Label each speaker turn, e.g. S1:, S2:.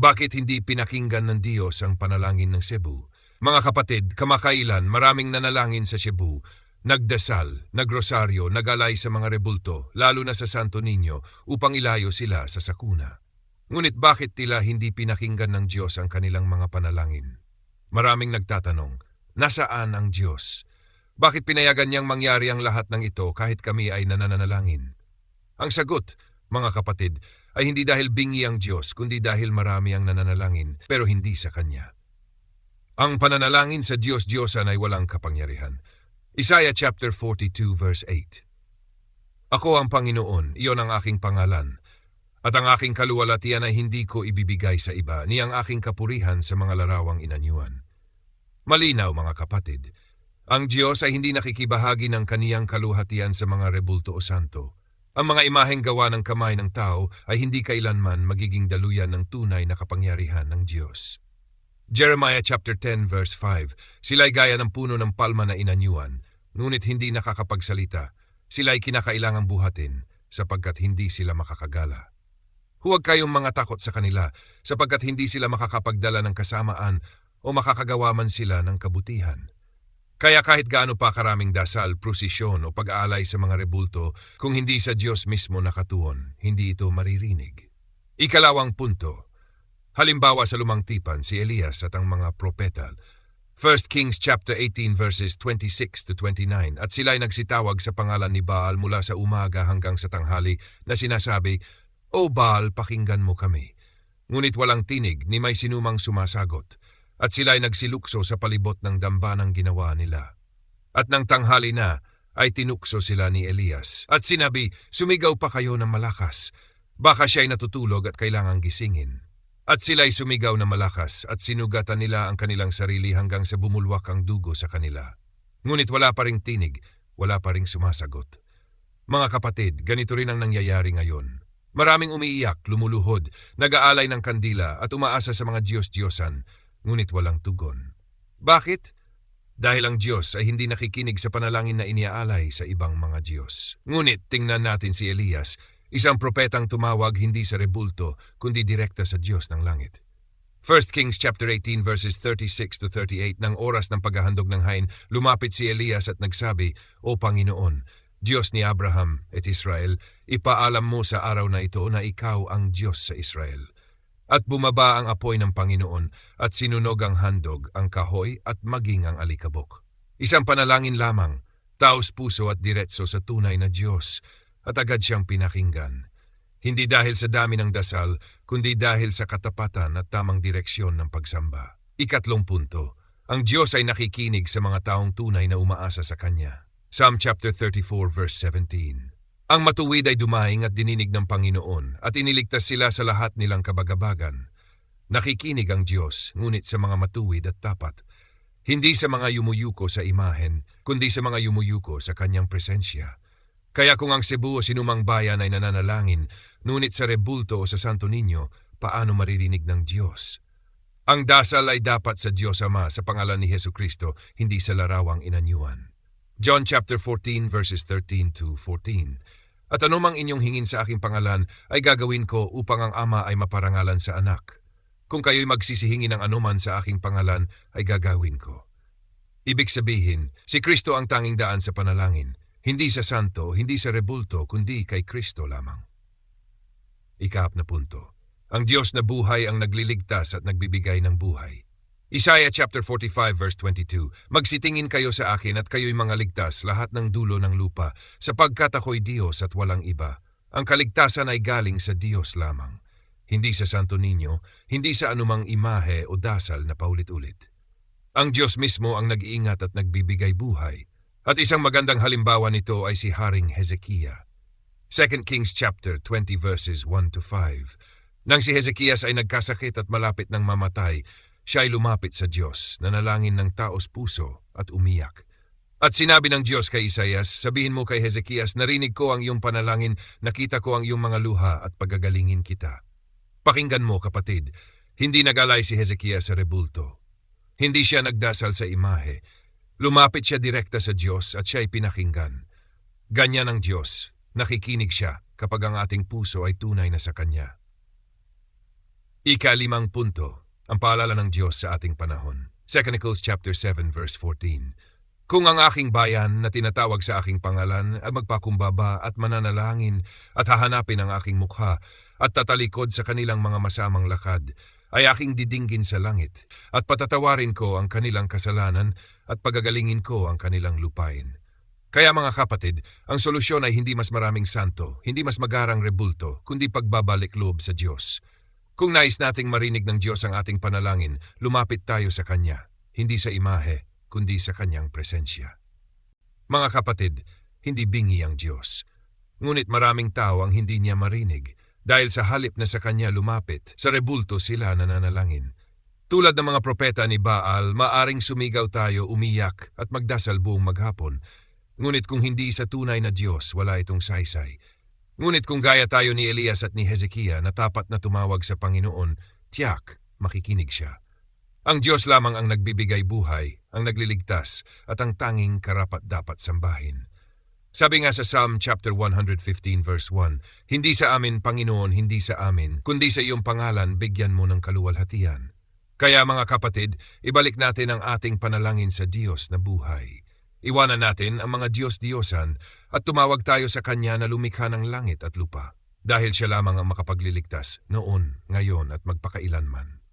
S1: Bakit hindi pinakinggan ng Diyos ang panalangin ng Cebu? Mga kapatid, kamakailan maraming nanalangin sa Cebu, nagdasal, nagrosaryo, nagalay sa mga rebulto, lalo na sa Santo Niño, upang ilayo sila sa sakuna. Ngunit bakit tila hindi pinakinggan ng Diyos ang kanilang mga panalangin? Maraming nagtatanong, nasaan ang Diyos? Bakit pinayagan niyang mangyari ang lahat ng ito kahit kami ay nananalangin? Ang sagot, mga kapatid, ay hindi dahil bingi ang Diyos, kundi dahil marami ang nananalangin, pero hindi sa Kanya. Ang pananalangin sa Diyos-Diyosan ay walang kapangyarihan. Isaiah chapter 42 verse 8 Ako ang Panginoon, iyon ang aking pangalan, at ang aking kaluwalhatian ay hindi ko ibibigay sa iba, ni ang aking kapurihan sa mga larawang inanyuan. Malinaw mga kapatid, ang Diyos ay hindi nakikibahagi ng kaniyang kaluhatian sa mga rebulto o santo. Ang mga imaheng gawa ng kamay ng tao ay hindi kailanman magiging daluyan ng tunay na kapangyarihan ng Diyos. Jeremiah chapter 10 verse 5 Sila'y gaya ng puno ng palma na inanyuan, ngunit hindi nakakapagsalita. Sila'y kinakailangang buhatin, sapagkat hindi sila makakagala. Huwag kayong mga takot sa kanila, sapagkat hindi sila makakapagdala ng kasamaan o makakagawa man sila ng kabutihan. Kaya kahit gaano pa karaming dasal, prosesyon o pag-aalay sa mga rebulto, kung hindi sa Diyos mismo nakatuon, hindi ito maririnig. Ikalawang punto. Halimbawa sa lumang tipan, si Elias at ang mga propeta. 1 Kings chapter 18 verses 26 to 29 at sila'y nagsitawag sa pangalan ni Baal mula sa umaga hanggang sa tanghali na sinasabi, O Baal, pakinggan mo kami. Ngunit walang tinig ni may sinumang sumasagot at sila'y nagsilukso sa palibot ng dambanang ginawa nila. At nang tanghali na, ay tinukso sila ni Elias. At sinabi, sumigaw pa kayo ng malakas. Baka siya'y natutulog at kailangang gisingin. At sila'y sumigaw na malakas at sinugatan nila ang kanilang sarili hanggang sa bumulwak ang dugo sa kanila. Ngunit wala pa ring tinig, wala pa ring sumasagot. Mga kapatid, ganito rin ang nangyayari ngayon. Maraming umiiyak, lumuluhod, nag-aalay ng kandila at umaasa sa mga Diyos-Diyosan ngunit walang tugon. Bakit? Dahil ang Diyos ay hindi nakikinig sa panalangin na iniaalay sa ibang mga Diyos. Ngunit tingnan natin si Elias, isang propetang tumawag hindi sa rebulto, kundi direkta sa Diyos ng langit. 1 Kings chapter 18 verses 36 to 38 ng oras ng paghahandog ng hain, lumapit si Elias at nagsabi, O Panginoon, Diyos ni Abraham at Israel, ipaalam mo sa araw na ito na ikaw ang Diyos sa Israel at bumaba ang apoy ng Panginoon at sinunog ang handog, ang kahoy at maging ang alikabok. Isang panalangin lamang, taos puso at diretso sa tunay na Diyos at agad siyang pinakinggan. Hindi dahil sa dami ng dasal, kundi dahil sa katapatan at tamang direksyon ng pagsamba. Ikatlong punto, ang Diyos ay nakikinig sa mga taong tunay na umaasa sa Kanya. Psalm chapter 34 verse 17 ang matuwid ay dumaing at dininig ng Panginoon at iniligtas sila sa lahat nilang kabagabagan. Nakikinig ang Diyos, ngunit sa mga matuwid at tapat. Hindi sa mga yumuyuko sa imahen, kundi sa mga yumuyuko sa kanyang presensya. Kaya kung ang Cebu o sinumang bayan ay nananalangin, ngunit sa rebulto o sa Santo Niño, paano maririnig ng Diyos? Ang dasal ay dapat sa Diyos Ama sa pangalan ni Heso Kristo, hindi sa larawang inanyuan. John chapter 14 verses 13 to 14. At anumang inyong hingin sa aking pangalan ay gagawin ko upang ang ama ay maparangalan sa anak. Kung kayo'y magsisihingi ng anuman sa aking pangalan ay gagawin ko. Ibig sabihin, si Kristo ang tanging daan sa panalangin, hindi sa santo, hindi sa rebulto, kundi kay Kristo lamang. Ikaap na punto. Ang Diyos na buhay ang nagliligtas at nagbibigay ng buhay. Isaiah chapter 45 verse 22, Magsitingin kayo sa akin at kayo'y mga ligtas lahat ng dulo ng lupa, sapagkat ako'y Diyos at walang iba. Ang kaligtasan ay galing sa Diyos lamang. Hindi sa Santo Niño, hindi sa anumang imahe o dasal na paulit-ulit. Ang Diyos mismo ang nag-iingat at nagbibigay buhay. At isang magandang halimbawa nito ay si Haring Hezekiah. 2 Kings chapter 20 verses 1 to 5. Nang si Hezekias ay nagkasakit at malapit ng mamatay, siya ay lumapit sa Diyos, nanalangin ng taos puso at umiyak. At sinabi ng Diyos kay Isaias, sabihin mo kay Hezekias, narinig ko ang iyong panalangin, nakita ko ang iyong mga luha at pagagalingin kita. Pakinggan mo kapatid, hindi nagalay si Hezekias sa rebulto. Hindi siya nagdasal sa imahe. Lumapit siya direkta sa Diyos at siya ay pinakinggan. Ganyan ang Diyos, nakikinig siya kapag ang ating puso ay tunay na sa Kanya. Ika-limang punto, ang paalala ng Diyos sa ating panahon. 2 Chronicles chapter 7 verse 14. Kung ang aking bayan na tinatawag sa aking pangalan ay magpakumbaba at mananalangin at hahanapin ang aking mukha at tatalikod sa kanilang mga masamang lakad, ay aking didinggin sa langit at patatawarin ko ang kanilang kasalanan at pagagalingin ko ang kanilang lupain. Kaya mga kapatid, ang solusyon ay hindi mas maraming santo, hindi mas magarang rebulto, kundi pagbabalik loob sa Diyos. Kung nais nating marinig ng Diyos ang ating panalangin, lumapit tayo sa Kanya, hindi sa imahe, kundi sa Kanyang presensya. Mga kapatid, hindi bingi ang Diyos. Ngunit maraming tao ang hindi niya marinig dahil sa halip na sa Kanya lumapit, sa rebulto sila nananalangin. Tulad ng mga propeta ni Baal, maaring sumigaw tayo, umiyak at magdasal buong maghapon. Ngunit kung hindi sa tunay na Diyos, wala itong saysay. Ngunit kung gaya tayo ni Elias at ni Hezekiah na tapat na tumawag sa Panginoon, tiyak, makikinig siya. Ang Diyos lamang ang nagbibigay buhay, ang nagliligtas, at ang tanging karapat dapat sambahin. Sabi nga sa Psalm chapter 115 verse 1, Hindi sa amin, Panginoon, hindi sa amin, kundi sa iyong pangalan bigyan mo ng kaluwalhatian. Kaya mga kapatid, ibalik natin ang ating panalangin sa Diyos na buhay. Iwanan natin ang mga Diyos-Diyosan at tumawag tayo sa Kanya na lumikha ng langit at lupa dahil siya lamang ang makapagliligtas noon, ngayon at magpakailanman.